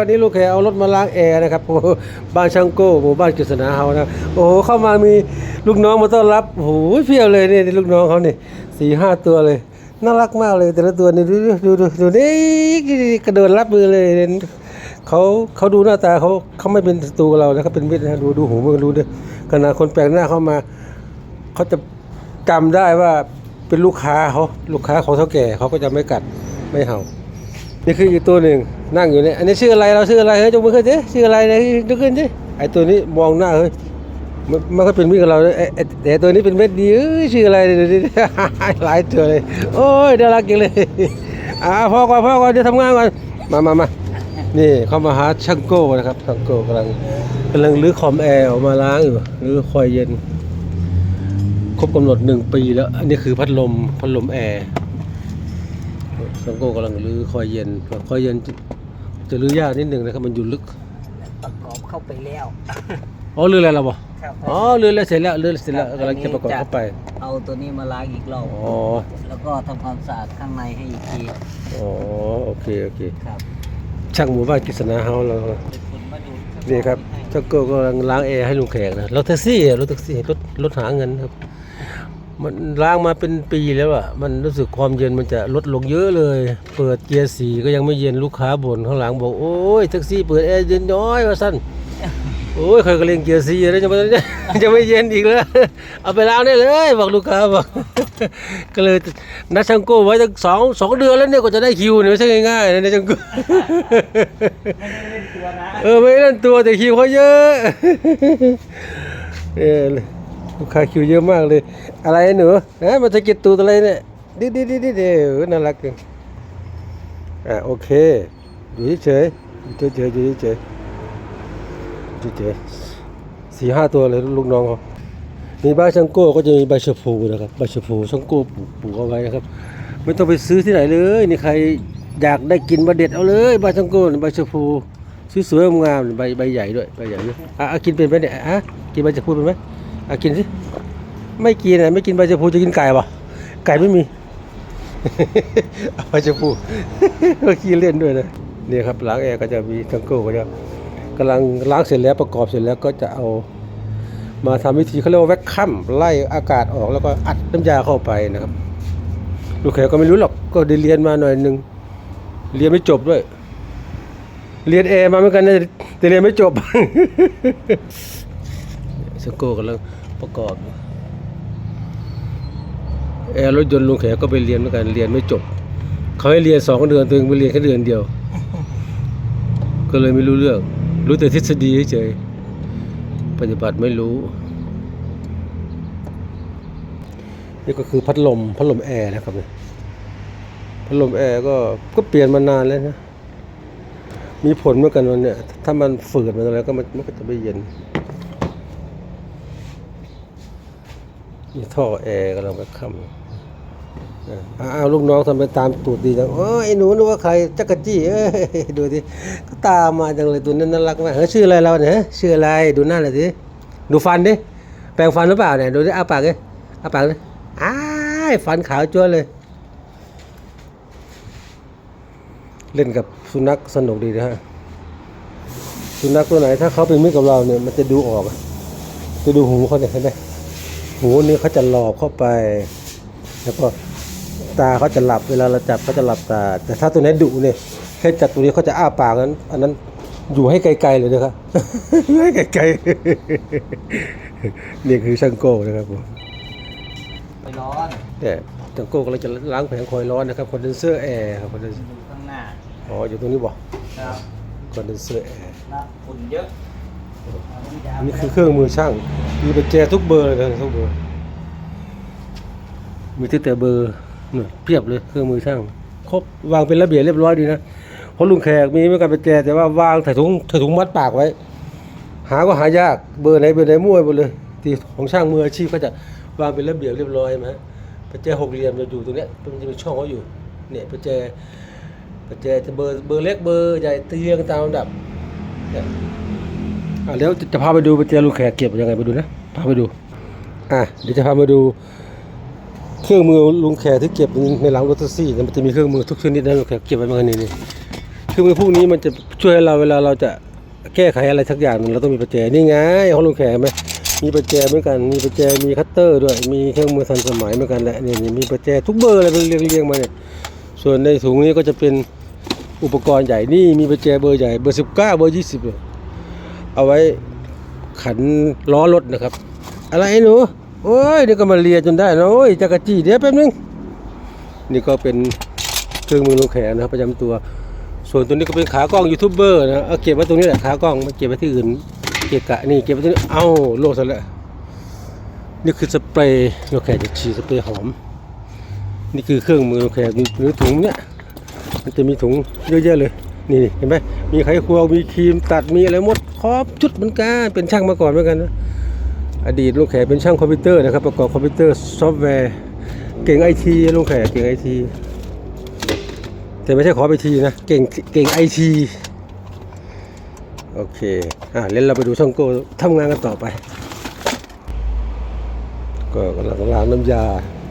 วันนี้ลูกแขเอารถมาล้างแอร์นะครับโอ้โหบ้านช่างโก้หมู่บ้านกฤษณาเฮานะโอ้โหเข้ามามีลูกน้องมาต้อนรับโอ้โหเพียบเลยเนี่ยลูกน้องเขาเนี่ยสี่ห้าตัวเลยน่ารักมากเลย แต่ละตัวนี่ดูดูดูดูนี่กระโดดรับมือเลยเนี่ยเขาเขาดูหน้าตาเขาเขาไม่เป็นศัตรูกับเรานะเขาเป็นมิตรนะดูดูหูมันดูด้วยขณะคนแปลกหน้าเข้ามาเขาจะจำได้ว่าเป็นลูกค้าเขาลูกค้าของเท่าแก่เขาก็จะไม่กัดไม่เห่านี่คืออีกตัวหนึ่ง นั่งอยู่เนี่ยอันนี้ชื่ออะไรเราชื่ออะไรเฮ้ยจงมือขึ้นสิชื่ออะไรเนี่ยยกขึ้นสิไอตัวนี้มองหน้าเฮ้ยมันมันก็เป็นมิตรกับเราเลยไอ้ไอ้แต่ตัวนี้เป็นเม็ดดีเอ้ยชื่ออะไรเนี่ยดูดิหลายตัวเลยโอ้ยน่ารักจริงเลยอ่าพ่อก่อนพ่อก่อนเดี๋ยวทำงานก่อนมามามานี่เข้ามาหาช่างโก้นะครับช่างโก้กำลังกำลังรื้อคอมแอร์ออกมาล้างอยู่รื้อคอยเย็น ครบกำหนดหนึ่งปีแล้ว อันนี้คือพัดลมพัดลมแอร์ช่างโก้กำลังรื้อคอยเย็นคอยเย็น จะจะรื้อยากนิดหนึ่งนะครับมันอยู่ลึกประกอบเข้าไปแล้วอ๋อรื้ออะไรเราบ่ครับอ๋อรื้อแล้วเสร็จแล้วรื้อเสร็จแล้วกำลังจะประกอบเข้าไป เอาตัวนี้มาล้างอีกรอบอ๋อแล้วก็ทำความสะอาดข้างในให้อีกทีอ๋อโอเคโอเคครับช่างหมู่บ้านกฤษณาเฮาเราเป็นคนมาดูนี่ครับเจ้าโก้กำลังล้างแอร์ให้ลุงแขกนะรถแท็กซี่อะรถแท็กซี่รถรถหาเงินครับ มันล้างมาเป็นปีแล้วอะมันรู้สึกความเย็นมันจะลดลงเยอะเลย เปิดเกียร์สี่ก็ยังไม่เย็นลูกค้าบ่นข้างหลังบอกโอ้ยแท็กซี่เปิดแอร์เย็นน้อยว่าสั้นโอ้ยเคยก็เล่นเกียร์สี่แล้วจะไม่จะไม่เย็นอีกแล้วเอาไปล้างได้เลยบอกลูกค้าบอกก็เลยนัดช่างโก้ไว้ตั้งสองสองเดือนแล้วเนี่ยก็จะได้คิวเนี่ยไม่ใช่ง่ายๆนะนัดช่างโก้เออไม่เล่นตัวแต่คิวเขาเยอะเออ ลูกค้าคิวเยอะมากเลย อะไรหนูนะมันจะกิดตูดอะไรเนี่ยดิดิดิดิเดียวน่ารักจังอะโอเค อยู่เฉยๆอยู่เฉยๆอยู่เฉยๆอยู่เฉยๆสี่ห้าตัวเลยลูกน้องเขามีบ้านช่างโก้ก็จะมีใบชะพูนะครับใบชะพูช่างโก้ปลูกปลูกเอาไว้นะครับ ไม่ต้องไปซื้อที่ไหนเลยนี่ใครอยากได้กินมาเด็ดเอาเลยใบช่างโก้ใบชะพูสวยๆงามใบใบใหญ่ด้วยใบใหญ่ด้วยอะอะกินเป็นไหมเนี่ยอะกินใบชะพูเป็นไหม อะกินสิ ไม่กินอะไม่กินใบชะพูจะกินไก่ปะไก่ไม่มี เอาใบชะพูก็ขี้เล่นด้วยนะนี่ครับล้างแอร์ก็จะมีช่างโก้ก็จะกำลังล้างเสร็จแล้วประกอบเสร็จแล้วก็จะเอามาทำวิธีเขาเรียกว่าแว็กคัมไล่อากาศออกแล้วก็อัดน้ำยาเข้าไปนะครับ ลูกเขยก็ไม่รู้หรอกก็ได้เรียนมาหน่อยหนึ่งเรียนไม่จบด้วย เรียนเอมาเหมือนกันนะแต่เรียนไม่จบ สโก้กำลังประกอบแอร์รถยนต์ลุงแขกก็ไปเรียนเหมือนกันเรียนไม่จบ เขาให้เรียนสองเดือนตัวเองไปเรียนแค่เดือนเดียว ก็เลยไม่รู้เรื่อง รู้แต่ทฤษฎีเฉยปฏิบัติไม่รู้ นี่ก็คือพัดลมพัดลมแอร์นะครับเนี่ยพัดลมแอร์ก็ก็เปลี่ยนมานานแล้วนะ มีผลเหมือนกันวันเนี่ย ถ้ามันฝืดมันอะไรก็มันก็จะไม่เย็น ท่อแอร์กำลังไปค้ำอะอ้าวลูกน้องทำไปตามตูดดีจังโอ้ยไอหนูนึกว่าใครจักรจี้เอ้ยดูสิก็ตามมาจังเลยตัวนั้นน่ารักมากเฮ้ยชื่ออะไรเราเนี่ยฮะชื่ออะไรดูหน้าหน่อยสิดูฟันดิแปรงฟันหรือเปล่าเนี่ยดูดิอ้าปากเลยอ้าปากเลยอ้ายฟันขาวจ้วนเลย เล่นกับสุนัขสนุกดีนะฮะสุนัขตัวไหนถ้าเขาเป็นมิตรกับเราเนี่ยมันจะดูออกจะดูหูเขาเนี่ยเห็นไหม หูนี่เขาจะหลอบเข้าไป แล้วก็ตาเขาจะหลับเวลาเราจับเขาจะหลับตา แต่ถ้าตัวไหนดุเนี่ยแค่จับตัวนี้เขาจะอ้าปากนั้น อันนั้นอยู่ให้ไกลๆเลยนะครับให้ไกลๆนี่คือช่างโก้นะครับผมไปร้อนเนี่ยช่างโก้กำลังจะล้างแผงคอยร้อนนะครับคอนเดนเซอร์แอร์ครับคอนเดนเซอร์อยู่ข้างหน้าอ๋ออยู่ตรงนี้บ่ครับคอนเดนเซอร์แอร์น้ำฝุ่นเยอะเอาน้ำยานี่คือเครื่องมือช่าง มีประแจทุกเบอร์เลยทุกเบอร์ มีตั้งแต่เบอร์เนี่ยเพียบเลยเครื่องมือช่าง ครบวางเป็นระเบียบเรียบร้อยดีนะเพราะลุงแขกมีไม่กันประแจแต่ว่าวางใส่ถุงใส่ถุงมัดปากไว้ หาก็หายากเบอร์ไหนเบอร์ไหนมั่วหมดเลย ที่ของช่างมืออาชีพก็จะวางเป็นระเบียบเรียบร้อยไหมประแจหกเหลี่ยมจะอยู่ตรงเนี้ยมันจะมีช่องเขาอยู่ เนี่ยประแจประแจจะเบอร์เบอร์เล็กเบอร์ใหญ่เรียงตามลำดับ อะเดี๋ยวจะพาไปดูไปเจอลูกแขกเก็บยังไงไปดูนะพาไปดูอะเดี๋ยวจะพามาดูเครื่องมือลุงแขกที่เก็บในหลังรถแท็กซี่เนี่ยมันจะมีเครื่องมือทุกชนิดนะลุงแขกเก็บไว้มาในนี้คือมือพวกนี้มันจะช่วยเราเวลาเราจะแก้ไขอะไรสักอย่างเราต้องมีประแจนี่ไงของลุงแขกไหมมีประแจเหมือนกันมีประแจมีคัตเตอร์ด้วยมีเครื่องมือทันสมัยเหมือนกันแหละนี่นี่มีประแจทุกเบอร์เลยเรียงเรียงๆมาเนี่ยส่วนในถุงนี้ก็จะเป็นอุปกรณ์ใหญ่นี่มีประแจเบอร์ใหญ่เบอร์สิบเก้าเบอร์ยี่สิบเลย เอาไว้ขันล้อรถนะครับ อะไรหนูโอ้ยนี่ก็มาเลียจนได้นะโอ้ยจักรจี้เดี๋ยวแป๊บนึงนี่ก็เป็นเครื่องมือลงแขกนะครับประจำตัว ส่วนตัวนี้ก็เป็นขากล้องยูทูบเบอร์นะเอาเก็บไว้ตรงนี้แหละขากล้องไม่เก็บไว้ที่อื่นเกะกะนี่เก็บไว้ตรงนี้เอ้าโลกซะแล้วนี่คือสเปรย์เราแขกจะฉีดสเปรย์หอม นี่คือเครื่องมือเราแขกมีหรือถุงเนี่ยมันจะมีถุงเยอะแยะเลย นี่เห็นไหมมีไขควงมีครีมตัดมีอะไรหมดครอบชุดเหมือนกันเป็นช่างมาก่อนเหมือนกันนะอดีตลุงแขกเป็นช่างคอมพิวเตอร์นะครับประกอบคอมพิวเตอร์ซอฟต์แวร์เก่งไอทีลุงแขกเก่งไอทีแต่ไม่ใช่ขอไปทีนะเก่งเก่งไอทีโอเคอ่าเล่นเราไปดูช่องโก้ทำงานกันต่อไป ก็กำลังล้างน้ำยา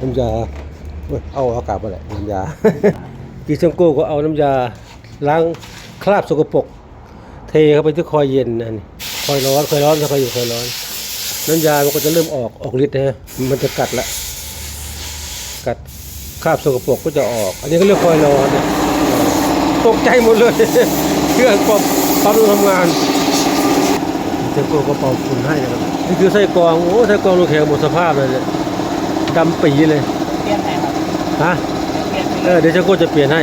น้ำยาเว้ยเอาเอากลับมาแหละน้ำยากีช่างโก้ก็เอาน้ำยา ล้างคราบสกปรกเทเข้าไปที่คอยเย็นนั่นคอยร้อนคอยร้อนถ้าคอยอยู่คอยร้อน น้ำยามันก็จะเริ่มออกออกฤทธิ์นะฮะมันจะกัดละกัดคราบสกปรกก็จะออก อันนี้ก็เรียกคอยร้อนเนี่ยตกใจหมดเลยเครื่องปรับปรับทำงานเจ้าโก้ก็เป่าฝุ่นให้นะครับนี่คือไส้กรองโอ้ไส้กรองลูกแขกหมดสภาพเลยเนี่ยดำปีเลยเปลี่ยนไหนครับฮะเปลี่ยนไปเออเดี๋ยวเจ้าโก้จะเปลี่ยนให้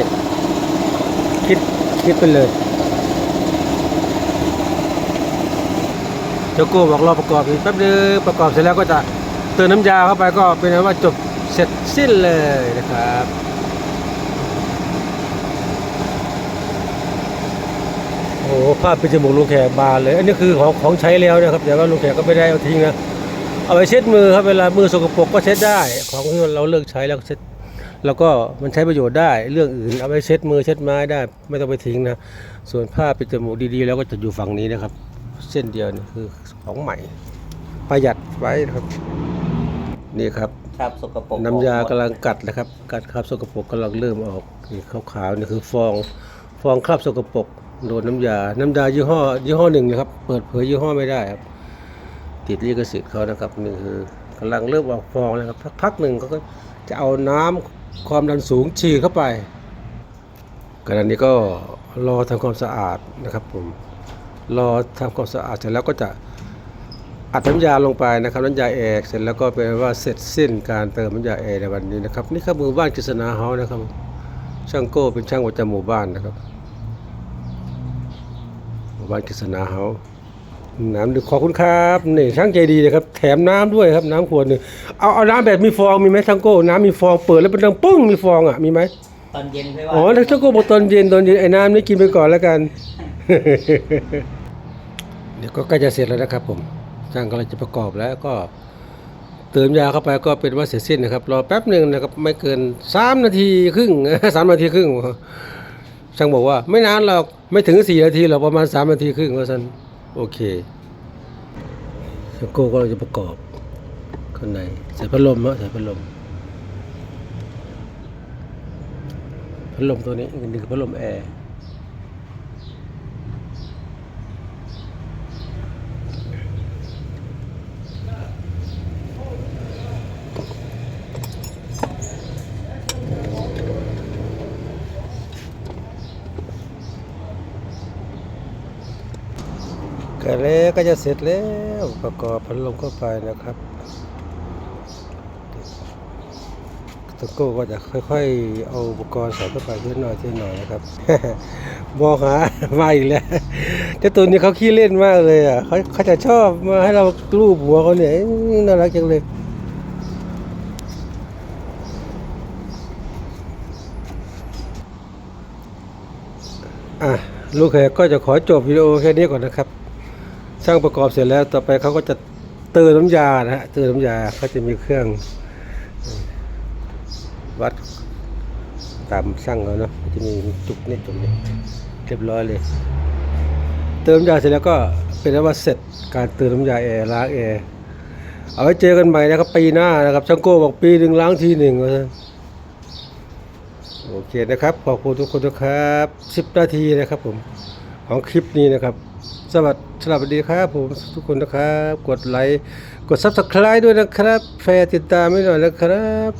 คิดคิดไปเลยเจ้าโก้บอกรอประกอบอีกแป๊บนึงประกอบเสร็จแล้วก็จะเติมน้ำยาเข้าไปก็เป็นอันว่าจบเสร็จสิ้นเลยนะครับโอ้โหภาพเป็นจมูกลุงแขกบานเลย อันนี้คือของของใช้แล้วนะครับ แต่ว่าลุงแขกก็ไม่ได้เอาทิ้งนะ เอาไปเช็ดมือครับ เวลามือสกปรกก็เช็ดได้ ของที่เราเลิกใช้แล้วก็เช็ด แล้วก็มันใช้ประโยชน์ได้เรื่องอื่นเอาไปเช็ดมือเช็ดไม้ได้ ไม่ต้องไปทิ้งนะ ส่วนผ้าปิดจมูกดีๆ แล้วก็จะอยู่ฝั่งนี้นะครับ เส้นเดียวนี่คือของใหม่ ประหยัดไว้นะครับ นี่ครับครับสกปรกน้ำยากำลังกัดนะครับ กัดคราบสกปรกกำลังเริ่มออกนี่ขาวๆนี่คือฟองฟองคราบสกปรกโดนน้ำยา น้ำยายี่ห้อยี่ห้อหนึ่งนะครับ เปิดเผยยี่ห้อไม่ได้ครับ ติดลิขสิทธิ์เขานะครับนี่คือกำลังเริ่มออกฟองนะครับสักพักหนึ่งเขาก็จะเอาน้ำ ความดันสูงฉีดเข้าไปขณะนี้ก็รอทำความสะอาดนะครับผมรอทำความสะอาดเสร็จแล้วก็จะอัดน้ำยาลงไปนะครับน้ำยาแอกเสร็จแล้วก็เป็นว่าเสร็จสิ้นการเติมน้ำยาแอร์ในวันนี้นะครับ นี่ครับหมู่บ้านกฤษณาเฮานะครับ ช่างโก้เป็นช่างประจำหมู่บ้านนะครับ หมู่บ้านกฤษณาเฮา น้ำดื่มขอบคุณครับนี่ช่างใจดีเลยครับ แถมน้ำด้วยครับน้ำขวดหนึ่งเอาเอาน้ำแบบมีฟองมีไหมช่างโก้น้ำมีฟองเปิดแล้วเป็นดังปึ้งมีฟองอะมีไหมตอนเย็นค่อยว่าอ๋อแล้วช่างโก้บอกตอนเย็นตอนเย็นไอ้น้ำนี่กินไปก่อนแล้วกัน เดี๋ยวก็ใกล้จะเสร็จแล้วนะครับ ผมช่างกำลังจะประกอบแล้วก็เติมยาเข้าไปก็เป็นว่าเสร็จสิ้นนะครับรอแป๊บหนึ่งนะครับไม่เกินสามนาทีครึ่งสามนาทีครึ่งช่างบอกว่า ไม่นานหรอกไม่ถึงสี่นาทีหรอกประมาณสามนาทีครึ่งว่าสัน โอเคแล้วโก้ก็จะประกอบข้างในใส่พัดลมฮะใส่พัดลมพัดลมตัวนี้นี่คือพัดลมแอร์ ก็แล้วก็จะเสร็จแล้วประกอบพัดลมเข้าไปนะครับตะโก้ก็จะค่อย ๆ เอาอุปกรณ์ใส่เข้าไปทีละหน่อยทีละหน่อยนะครับมองหามาอีกแล้วเจ้าตัวนี้เขาขี้เล่นมากเลยอะเขาเขาจะชอบมาให้เราลูบหัวเขาเนี่ยน่ารักจังเลยอะลูกแขกก็จะขอจบวิดีโอแค่นี้ก่อนนะครับ ช่างประกอบเสร็จแล้วต่อไปเขาก็จะเติมน้ำยานะฮะเติมน้ำยาเขาจะมีเครื่องวัดตามช่างเขาเนาะจะมีจุกนี่จุกนี่เรียบร้อยเลย เติมน้ำยาเสร็จแล้วก็เป็นว่าเสร็จการเติมน้ำยาแอร์ล้างแอร์เอาไว้เจอกันใหม่นะครับปีหน้านะครับช่างโก้บอกปีหนึ่งล้างทีหนึ่งว่านโอโอเคนะครับขอบคุณทุกคนนะครับ 10 นาทีนะครับผมของคลิปนี้นะครับ สวัสดีสวัสดีครับผมทุกคนนะครับ กดไลค์ กด Subscribe ด้วยนะครับ แฟร์ติดตามไม่หน่อยนะครับ